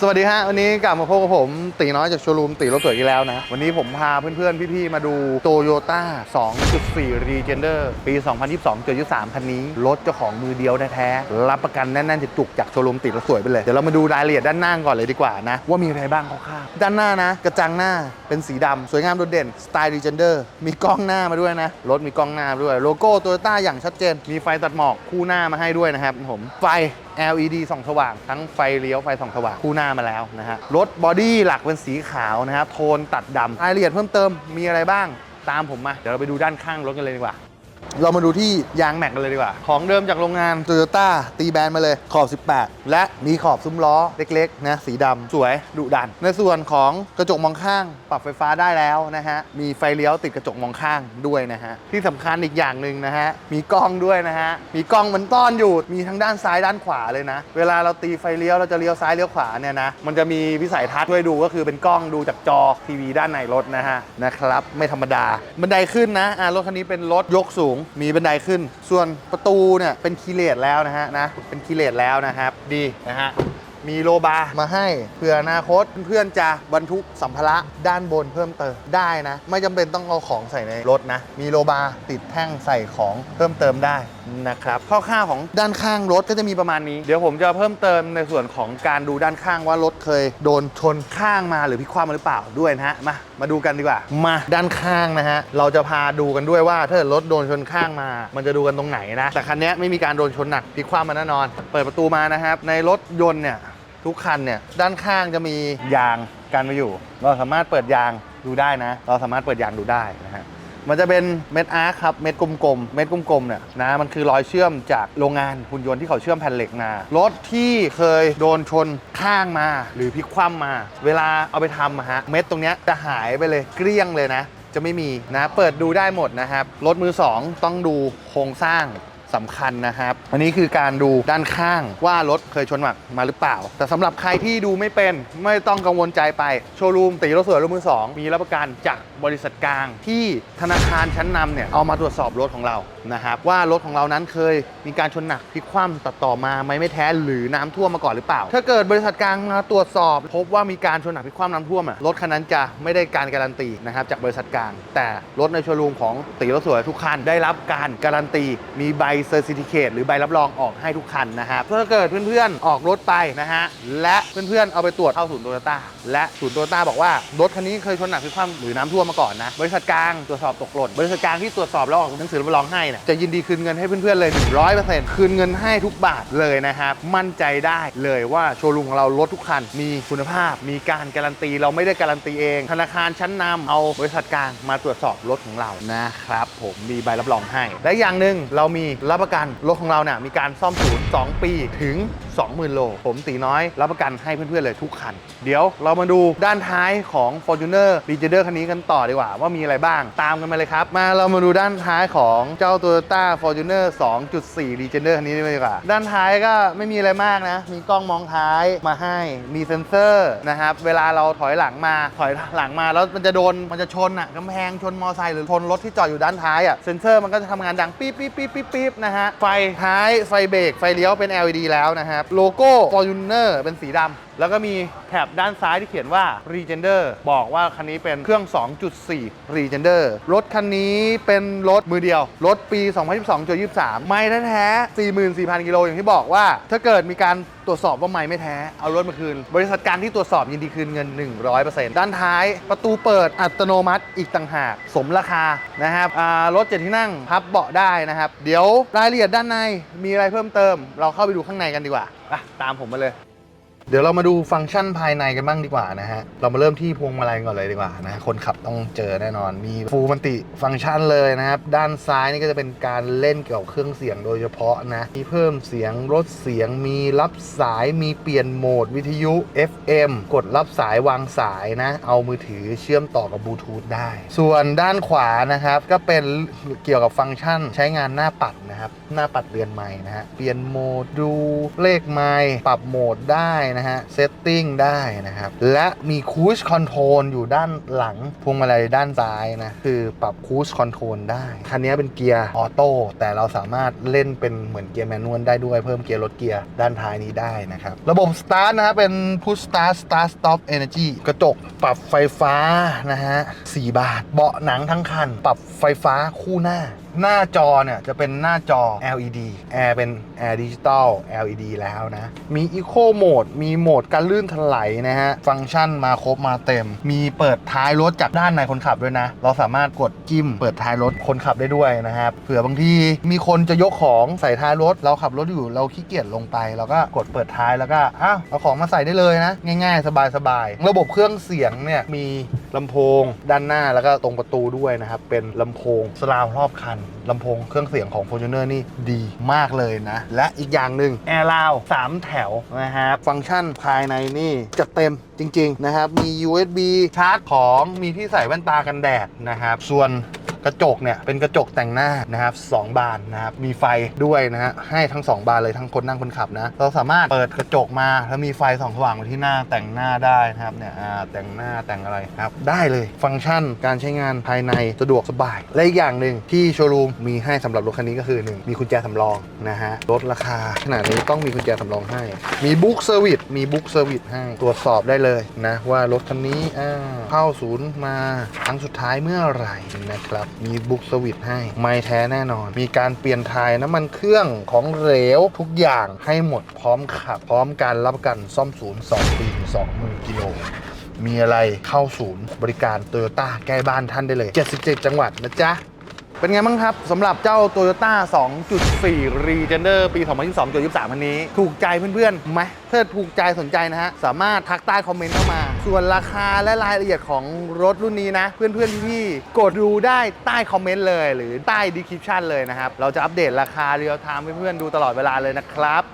สวัสดีฮะวันนี้กลับมาพบกับผมตีน้อยจากโชว์รูมตีรถสวยอีกแล้วนะ วันนี้ผมพาเพื่อนๆ พี่ๆ มาดู Toyota 2.4 Regender ปี 2022 7.3 คันนี้ รถเจ้าของมือเดียวแท้ๆรับประกันแน่นๆจะจุกจากโชว์รูมตีรถสวยไปเลย เดี๋ยวเรามาดูรายละเอียดด้านหน้าก่อนเลยดีกว่านะ ว่ามีอะไรบ้างคร่าวๆด้านหน้านะ กระจังหน้าเป็นสีดำสวยงามโดดเด่นสไตล์ Regender มีกล้องหน้ามาด้วยนะรถมีกล้องหน้ามาด้วยโลโก้ Toyota อย่างชัดเจน มีไฟตัดหมอกคู่หน้ามาให้ด้วยนะครับผมไฟ LED ส่องสว่าง ทั้งไฟเลี้ยวไฟส่องสว่างคู่หน้ามาแล้วนะฮะรถบอดี้หลักเป็นสีขาวนะครับโทนตัดดำรายละเอียดเพิ่มเติมมีอะไรบ้างตามผมมา เดี๋ยวเราไปดูด้านข้างรถกันเลยดีกว่า เรามาดูที่ยางแม็กกันเลยดีกว่า ของเดิมจากโรงงาน Toyota ตีแบนมาเลยขอบ 18 และมีขอบซุ้มล้อเล็กๆนะสีดำสวยดุดัน ในส่วนของกระจกมองข้าง ปรับไฟฟ้าได้แล้วนะฮะ มีไฟเลี้ยวติดกระจกมองข้างด้วยนะฮะ ที่สำคัญอีกอย่างหนึ่งนะฮะ มีกล้องด้วยนะฮะ มีกล้องมันต้อนอยู่ มีทั้งด้านซ้ายด้านขวาเลยนะ เวลาเราตีไฟเลี้ยวเราจะเลี้ยวซ้ายเลี้ยวขวาเนี่ยนะ มันจะมีวิสัยทัศน์ช่วยดูก็คือเป็นกล้องดูจากจอทีวีด้านในรถนะฮะนะครับไม่ธรรมดาบันไดขึ้นนะอ่ารถคันนี้เป็นรถยกสูงมีบันไดขึ้น ส่วนประตูเนี่ยเป็นคีย์เลตแล้วนะฮะนะ เป็นคีย์เลตแล้วนะครับ ดีนะฮะ มีโลบาร์มาให้เผื่ออนาคตเพื่อนๆจะบรรทุกสัมภาระด้านบนเพิ่มเติมได้นะ ไม่จำเป็นต้องเอาของใส่ในรถนะ มีโลบาร์ติดแท่งใส่ของเพิ่มเติมได้นะครับคร่าวๆของด้านข้างรถก็จะมีประมาณนี้ เดี๋ยวผมจะเพิ่มเติมในส่วนของการดูด้านข้างว่ารถเคยโดนชนข้างมาหรือพลิกคว่ำมาหรือเปล่าด้วยนะฮะมามาดูกันดีกว่า มาด้านข้างนะฮะเราจะพาดูกันด้วยว่าถ้าเกิดรถโดนชนข้างมา มันจะดูกันตรงไหนนะแต่คันนี้ไม่มีการโดนชนหนักพลิกคว่ำมาแน่นอน เปิดประตูมานะครับในรถยนต์เนี่ย ทุกคันเนี่ยด้านข้างจะมียางกันไว้อยู่ เราสามารถเปิดยางดูได้นะ เราสามารถเปิดยางดูได้นะฮะมันจะเป็นเม็ดอาร์คครับเม็ดกลมๆเม็ดกลมๆเนี่ยนะมันคือรอยเชื่อมจากโรงงานหุ่นยนต์ที่เขาเชื่อมแผ่นเหล็กมารถที่เคยโดนชนข้างมา หรือพลิกคว่ำมา เวลาเอาไปทำอะฮะเม็ดตรงเนี้ยจะหายไปเลยเกลี้ยงเลยนะ จะไม่มีนะ เปิดดูได้หมดนะครับรถมือ 2 ต้องดูโครงสร้าง สำคัญนะครับอันนี้คือการดูด้านข้างว่ารถเคยชนหมักมาหรือเปล่า แต่สำหรับใครที่ดูไม่เป็นไม่ต้องกังวลใจไป โชว์รูมตีรถสวยรถมือ2มีรับประกันจากบริษัทกลาง ที่ธนาคารชั้นนำเนี่ยเอามาตรวจสอบรถของเรานะครับว่ารถของเรานั้นเคยมีการชนหนักพลิกคว่ำตัดต่อมาไหมไม่แท้หรือน้ำท่วมมาก่อนหรือเปล่า ถ้าเกิดบริษัทกลางมาตรวจสอบ พบว่ามีการชนหนักพลิกคว่ำน้ำท่วมอะรถคันนั้นจะไม่ได้การการันตีนะครับจากบริษัทกลาง แต่รถในโชว์รูมของตีรถสวยทุกคันได้รับการการันตีมีใบเซอร์ติฟิเคตหรือใบรับรองออกให้ทุกคันนะครับถ้าเกิดเพื่อนๆออกรถไปนะฮะและเพื่อนๆเอาไปตรวจเข้าศูนย์โตโยต้าและศูนย์โตโยต้าบอกว่ารถคันนี้เคยชนหนักพลิกคว่ำหรือน้ำท่วมมาก่อนนะบริษัทกลางตรวจสอบตกหล่นบริษัทกลางที่ตรวจสอบแล้วออกหนังสือรับรองให้เนี่ยจะยินดีคืนเงินให้เพื่อนๆเลย 100%คืนเงินให้ทุกบาทเลยนะครับมั่นใจได้เลยว่าโชว์รูมของเรารถทุกคันมีคุณภาพ มีการการันตีเราไม่ได้การันตีเอง ธนาคารชั้นนำเอาบริษัทกลางมาตรวจสอบรถของเรานะครับผมมีใบรับรองให้ และอย่างหนึ่งเรามีรับประกันรถของเราเนี่ยมีการซ่อมศูนย์2ปีถึง 20,000 โล ผมตีน้อย รับประกันให้เพื่อนๆเลยทุกคัน เดี๋ยวเรามาดูด้านท้ายของ Fortuner Legender คันนี้กันต่อดีกว่า ว่ามีอะไรบ้างตามกันมาเลยครับ มาเรามาดูด้านท้ายของเจ้า Toyota Fortuner 2.4 Legender คันนี้ดีกว่า ด้านท้ายก็ไม่มีอะไรมากนะ มีกล้องมองท้ายมาให้มีเซ็นเซอร์นะครับเวลาเราถอยหลังมาถอยหลังมาแล้วมันจะโดนมันจะชนอะกำแพงชนมอไซค์หรือชนรถที่จอดอยู่ด้านท้ายอะเซ็นเซอร์มันก็จะทำงานดังปี๊บปี๊บปี๊บปี๊บปี๊บนะฮะ ไฟท้าย ไฟเบรก ไฟเลี้ยวเป็น LED แล้วนะครับ โลโก้ Fortuner เป็นสีดำแล้วก็มีแถบด้านซ้ายที่เขียนว่า Regender บอกว่าคันนี้เป็นเครื่อง 2.4 Regender รถคันนี้เป็นรถมือเดียว รถปี 2022-23 ไม่แท้ๆ44,000 กิโลอย่างที่บอกว่า ถ้าเกิดมีการตรวจสอบว่าไม่ไม่แท้ เอารถมาคืน บริษัทกางที่ตรวจสอบยินดีคืนเงิน 100%ด้านท้ายประตูเปิดอัตโนมัติอีกต่างหาก สมราคานะครับรถเจ็ดที่นั่งพับเบาะได้นะครับ เดี๋ยวรายละเอียดด้านในมีอะไรเพิ่มเติม เราเข้าไปดูข้างในกันดีกว่าตามผมมาเลย เดี๋ยวเรามาดูฟังก์ชันภายในกันบ้างดีกว่านะฮะ เรามาเริ่มที่พวงมาลัยก่อนเลยดีกว่านะคนขับต้องเจอแน่นอน มีฟูลมันติฟังก์ชันเลยนะครับ ด้านซ้ายนี่ก็จะเป็นการเล่นเกี่ยวกับเครื่องเสียงโดยเฉพาะนะ มีเพิ่มเสียงลดเสียง มีรับสายมีเปลี่ยนโหมดวิทยุ FM กดรับสายวางสายนะ เอามือถือเชื่อมต่อกับบลูทูธได้ ส่วนด้านขวานะครับก็เป็นเกี่ยวกับฟังก์ชันใช้งานหน้าปัดนะครับ หน้าปัดเรือนไม้นะฮะ เปลี่ยนโหมดดูเลขไม้ปรับโหมดได้นะฮะเซตติ้งได้นะครับ และมีคูชคอนโทรลอยู่ด้านหลังพวงมาลัยด้านซ้ายนะ คือปรับคูชคอนโทรลได้ คันนี้เป็นเกียร์ออโต้แต่เราสามารถเล่นเป็นเหมือนเกียร์แมนนวลได้ด้วยเพิ่มเกียร์ลดเกียร์ด้านท้ายนี้ได้นะครับ ระบบสตาร์ทนะฮะเป็น push start start stop energy กระจกปรับไฟฟ้านะฮะ4บาท เบาะหนังทั้งคัน ปรับไฟฟ้าคู่หน้า หน้าจอเนี่ยจะเป็นหน้าจอ LED แอร์เป็นแอร์ดิจิตอล LED แล้วนะ มี Eco Mode มีโหมดการลื่นถลายนะฮะ ฟังก์ชันมาครบมาเต็ม มีเปิดท้ายรถจากด้านในคนขับด้วยนะ เราสามารถกดจิ้มเปิดท้ายรถคนขับได้ด้วยนะครับ เผื่อบางทีมีคนจะยกของใส่ท้ายรถ เราขับรถอยู่เราขี้เกียจลงไป เราก็กดเปิดท้ายแล้วก็อ้าวเอาของมาใส่ได้เลยนะ ง่าย ๆ สบายๆระบบเครื่องเสียงเนี่ยมี ลำโพงด้านหน้าแล้วก็ตรงประตูด้วยนะครับ เป็นลำโพงสลาวรอบคันลำโพงเครื่องเสียงของ Fortuner นี่ดีมากเลยนะ และอีกอย่างหนึ่งแอร์ลาว3แถวนะครับฟังก์ชันภายในนี่จะเต็มจริง ๆ นะครับ มี USB ชาร์จของมีที่ใส่แว่นตากันแดดนะครับ ส่วน กระจกเนี่ยเป็นกระจกแต่งหน้านะครับสองบานนะครับมีไฟด้วยนะฮะให้ทั้งสองบานเลยทั้งคนนั่งคนขับนะเราสามารถเปิดกระจกมาแล้วมีไฟส่องสว่างมาที่หน้าแต่งหน้าได้นะครับเนี่ยแต่งหน้าแต่งอะไรครับได้เลยฟังก์ชันการใช้งานภายในสะดวกสบาย และอีกอย่างหนึ่งที่โชว์รูมมีให้สำหรับรถคันนี้ก็คือหนึ่งมีกุญแจสำรองนะฮะลดราคาขนาดนี้ต้องมีกุญแจสำรองให้ มีบุ๊กเซอร์วิสมีบุ๊กเซอร์วิสให้ตรวจสอบได้เลยนะว่ารถคันนี้เข้าศูนย์มาครั้งสุดท้ายเมื่อไหร่นะครับมีบุ๊กสวิตให้ ไม่แท้แน่นอน มีการเปลี่ยนทายน้ำมันเครื่องของเหลวทุกอย่างให้หมดพร้อมขับ พร้อมการรับกันซ่อมศูนย์2ปี20,000กิโลมีอะไรเข้าศูนย์บริการโตโยต้าใกล้บ้านท่านได้เลย 77 จังหวัดนะจ๊ะ เป็นไงบ้างครับสำหรับเจ้า Toyota 2.4 Regener ปี 2022-23คันนี้ ถูกใจเพื่อนๆไหมถ้าถูกใจสนใจนะฮะ สามารถทักใต้คอมเมนต์เข้ามา ส่วนราคาและรายละเอียดของรถรุ่นนี้นะ เพื่อนๆพี่ๆกดดูได้ใต้คอมเมนต์เลย หรือใต้ดีคริปชันเลยนะครับ เราจะอัปเดตราคาเรียลไทม์เพื่อนๆดูตลอดเวลาเลยนะครับ